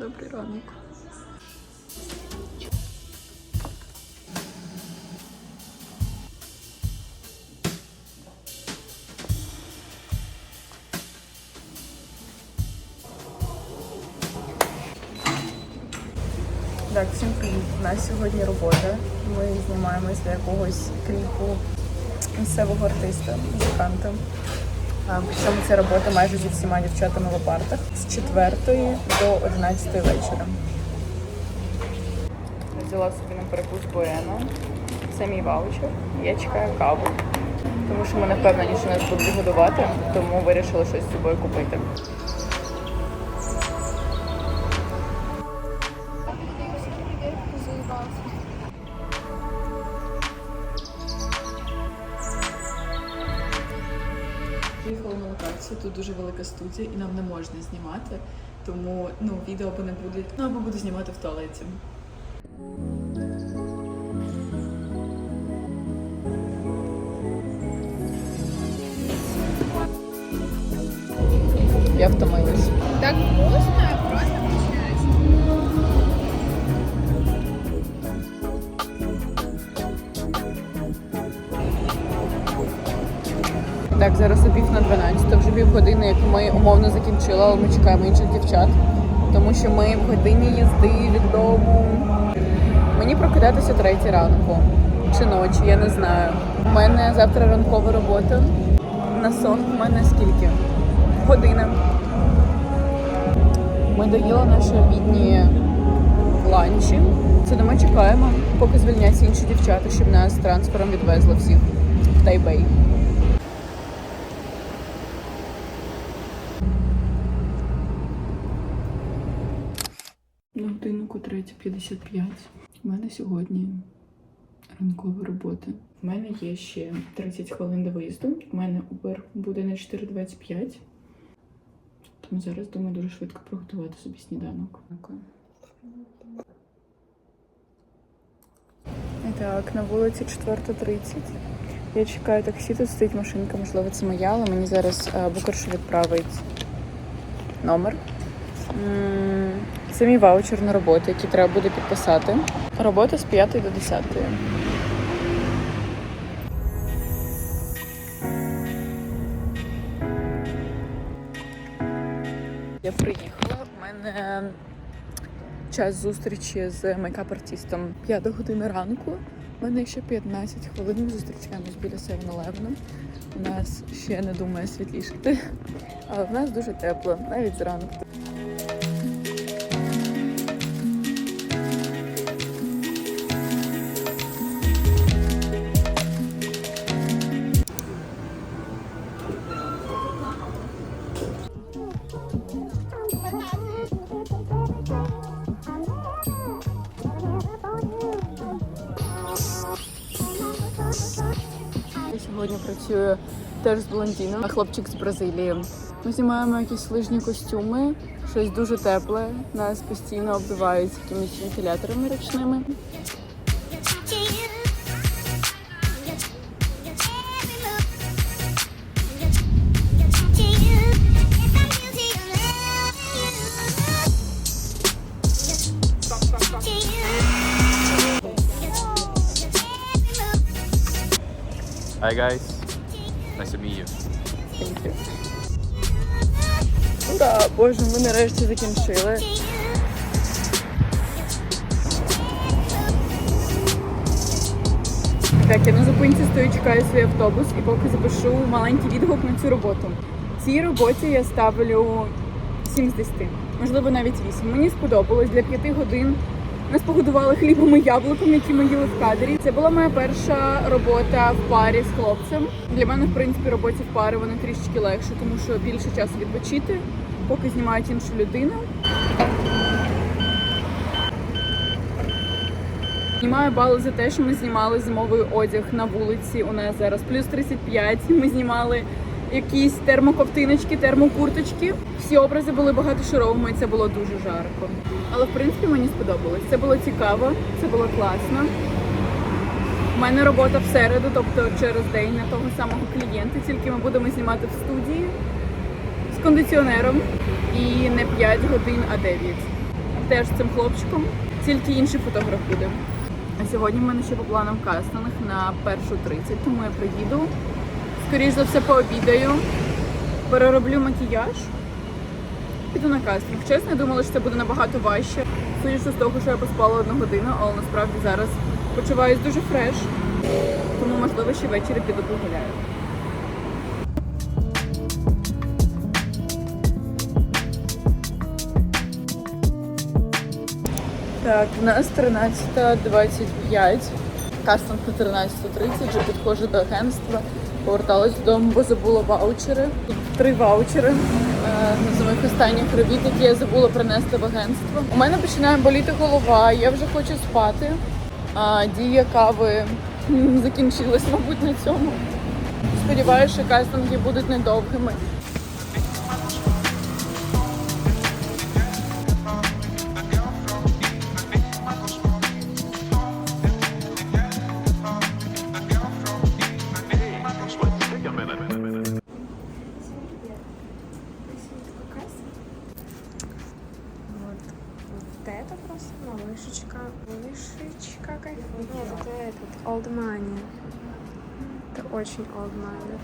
Добрий ранок. Так, всім привіт. У нас сьогодні робота. Ми знімаємось для якогось кліпу місцевого артиста, музиканта. Причому ця робота майже зі всіма дівчатами в апартах з 4 до 11 вечора. Взяла собі на перекус Буена. Це мій ваучер. Я чекаю каву. Тому що ми не впевнені, що нас будуть годувати, тому вирішила щось з собою купити. Приїхала на локацію, тут дуже велика студія і нам не можна знімати, тому ну, відео або не буде, ну або буду знімати в туалеті. Я втомилась. Так вкусно, просто Так, зараз обіг на 12, вже півгодини, як ми умовно закінчили, але ми чекаємо інших дівчат. Тому що ми в годині їзди від дому. Мені прокидатися третій ранку чи ночі, я не знаю. У мене завтра ранкова робота. На сон в мене скільки? Година. Ми доїли наші обідні ланчі. Ми чекаємо, поки звільняться інші дівчата, щоб нас транспортом відвезли всіх в Тайбей. На годиннику 3.55. У мене сьогодні ранкова робота. У мене є ще 30 хвилин до виїзду. У мене Uber буде на 4.25. Тому зараз думаю дуже швидко приготувати собі сніданок. Дякую. Так, на вулиці 4.30. Я чекаю таксі, тут стоїть машинка, можливо, це моя, але мені зараз е, Букершу відправить номер. Це мій ваучер на роботу, який треба буде підписати. Робота з 5 до 10. Я приїхала. У мене час зустрічі з мейкап-артистом 5 години ранку. У мене ще 15 хвилин. Зустрічаємось біля 7-Eleven. У нас ще не думає світлішати, але в нас дуже тепло, навіть зранку. Працюю теж з блондином, а хлопчик з Бразилії. Ми знімаємо якісь лижні костюми, щось дуже тепле. Нас постійно обдувають якимись вентиляторами ручними. Hi guys, Thank you. Ура! Боже, ми нарешті закінчили. Так, я на зупинці стою, чекаю свій автобус і поки запишу маленький відгук на цю роботу. Цій роботі я ставлю 7 з 10, можливо навіть 8. Мені сподобалось для 5 годин. Нас погодували хлібом і яблуком, які ми їли в кадрі. Це була моя перша робота в парі з хлопцем. Для мене, в принципі, роботі в парі вони трішечки легше, тому що більше часу відпочити, поки знімають іншу людину. Знімаю бали за те, що ми знімали зимовий одяг на вулиці. У нас зараз плюс 35. Ми знімали якісь термоковтиночки, термокурточки. Всі образи були багатошаровими, і це було дуже жарко. Але в принципі мені сподобалось. Це було цікаво, це було класно. У мене робота в середу, тобто через день на того самого клієнта, тільки ми будемо знімати в студії з кондиціонером і не 5 годин, а 9. теж з цим хлопчиком, тільки інший фотограф буде. А сьогодні в мене ще по планам кастинг на першу 30, тому я приїду. Скоріше за все, пообідаю, перероблю макіяж, піду на кастинг. Чесно, я думала, що це буде набагато важче. Судячи з того, що я поспала одну годину, але насправді зараз почуваюсь дуже фреш. Тому, можливо, ще ввечері піду погуляю. Так, у нас 13.25. Кастинг на 13.30, вже підходжу до агентства. Поверталась додому, бо забула ваучери. Тут три ваучери е, на самих останніх робіт, які я забула принести в агентство. У мене починає боліти голова, я вже хочу спати. А дія кави закінчилась, мабуть, на цьому. Сподіваюся, що кастинги будуть недовгими. Очень Old Money.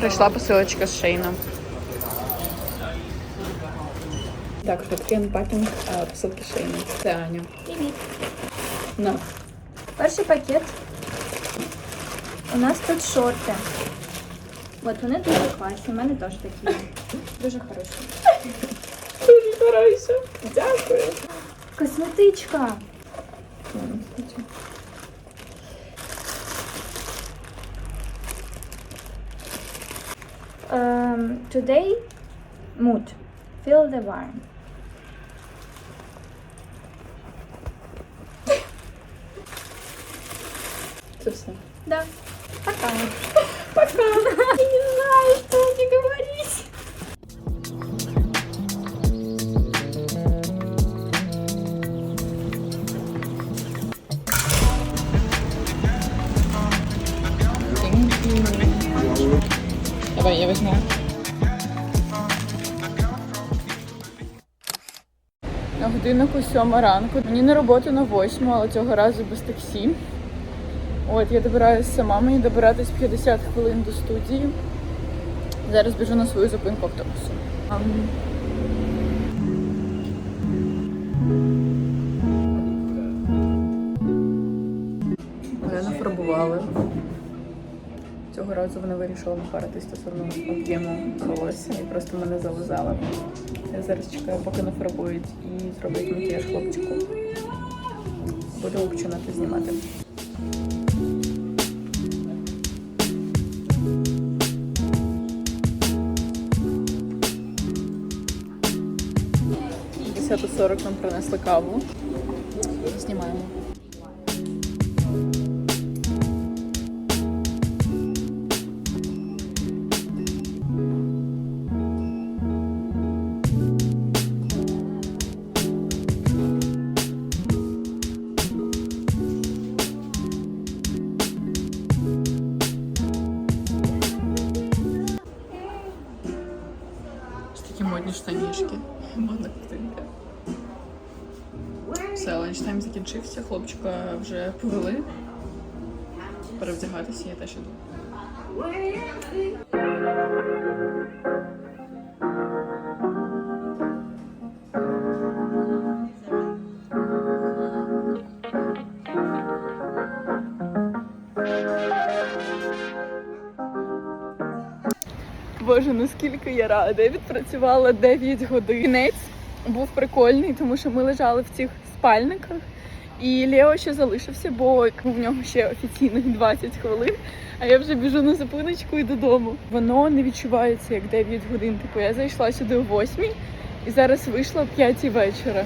Прийшла посилочка з Шейна. Так, такий анпакінг а, посилки Шейна. Це Аня. Привіт. На. Перший пакет. У нас тут шорти. От вони дуже класні, у мене теж такі. Дуже хороші. Дуже хорошо. Дякую. Косметичка. Um, today, mood. Feel the warm. Це все. Да. Пока. Пока. Я не знаю, что мне говорить. Давай, я візьму. На годиннику сьома ранку. Мені на роботу на восьму, але цього разу без таксі. От, я добираюсь сама, мені добиратись 50 хвилин до студії. Зараз біжу на свою зупинку автобусу. Мене нафарбували. Цього разу вона вирішила напаритись стосовно об'єму волосся і просто мене зализала. Я зараз чекаю, поки нафарбують і зроблять макіяж хлопчику. Будемо починати знімати. Десяту сорок нам принесли каву. Знімаємо. Ось такі модні штанішки. Модна картинка. Все, ланчтайм закінчився, хлопчика вже повели. Перевдягатися я теж іду. Боже, наскільки я рада. Я відпрацювала 9 годин. Був прикольний, тому що ми лежали в цих спальниках. І Лео ще залишився, бо в нього ще офіційних 20 хвилин. А я вже біжу на зупиночку і додому. Воно не відчувається як 9 годин. Типу я зайшла сюди о 8 і зараз вийшла о 5 вечора.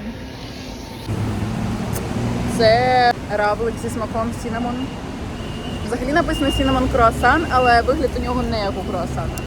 Це равлик зі смаком сінамон. Взагалі написано сінамон круасан, але вигляд у нього не як у круасана.